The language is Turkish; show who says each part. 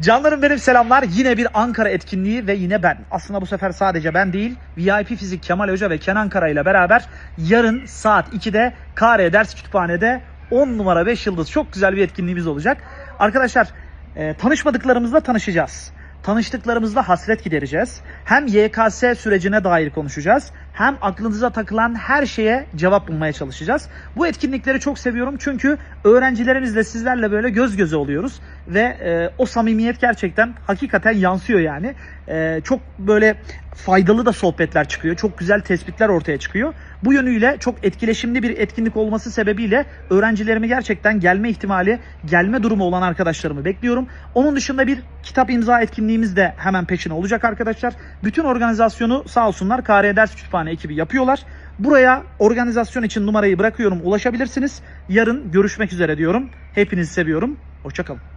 Speaker 1: Canlarım benim selamlar. Yine bir Ankara etkinliği ve yine ben. Aslında bu sefer sadece ben değil. VIP Fizik Kemal Hoca ve Kenan Kara ile beraber yarın saat 2'de KR Ders Kütüphane'de 10 numara 5 yıldız çok güzel bir etkinliğimiz olacak. Arkadaşlar e, tanışmadıklarımızla tanışacağız. Tanıştıklarımızla hasret gidereceğiz. Hem YKS sürecine dair konuşacağız. Hem aklınıza takılan her şeye cevap bulmaya çalışacağız. Bu etkinlikleri çok seviyorum çünkü öğrencilerimizle sizlerle böyle göz göze oluyoruz ve e, o samimiyet gerçekten hakikaten yansıyor yani. E, çok böyle faydalı da sohbetler çıkıyor. Çok güzel tespitler ortaya çıkıyor. Bu yönüyle çok etkileşimli bir etkinlik olması sebebiyle öğrencilerimi gerçekten gelme ihtimali, gelme durumu olan arkadaşlarımı bekliyorum. Onun dışında bir kitap imza etkinliğimiz de hemen peşine olacak arkadaşlar. Bütün organizasyonu sağ olsunlar KR Ders Kütüphane ekibi yapıyorlar. Buraya organizasyon için numarayı bırakıyorum. Ulaşabilirsiniz. Yarın görüşmek üzere diyorum. Hepinizi seviyorum. Hoşçakalın.